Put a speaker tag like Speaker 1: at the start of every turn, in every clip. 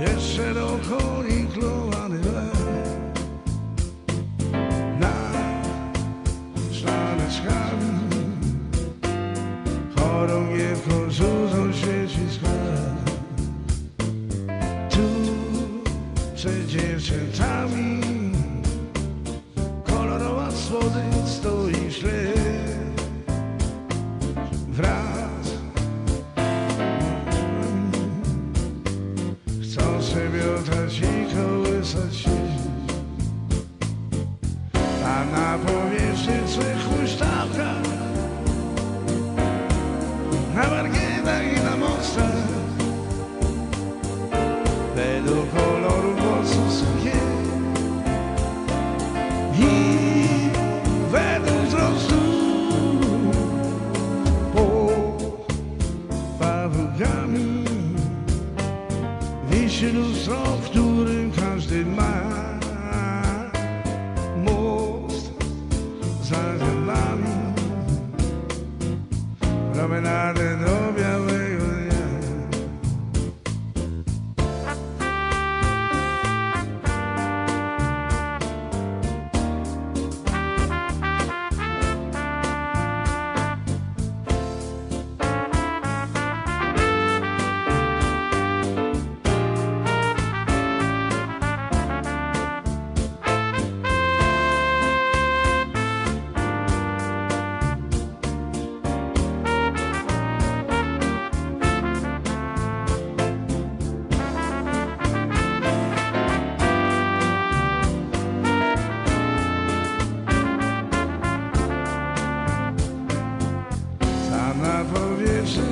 Speaker 1: ese rojo y na i na mostach, według koloru włosów sukien i według wzrostu pod pawłkami wisi lustro, w którym każdy ma I don't know.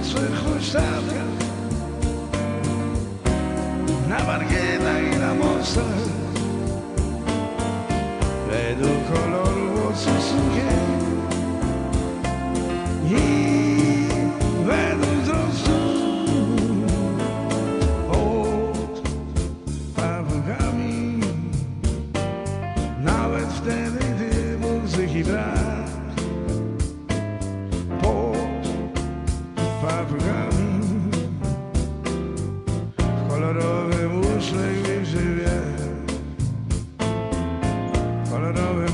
Speaker 1: Swych huśtawkach Na parkietach i na mostach Według koloru włosów sukien I według wzrostu Pod pawłkami. Nawet wtedy, gdy muzyki don't it.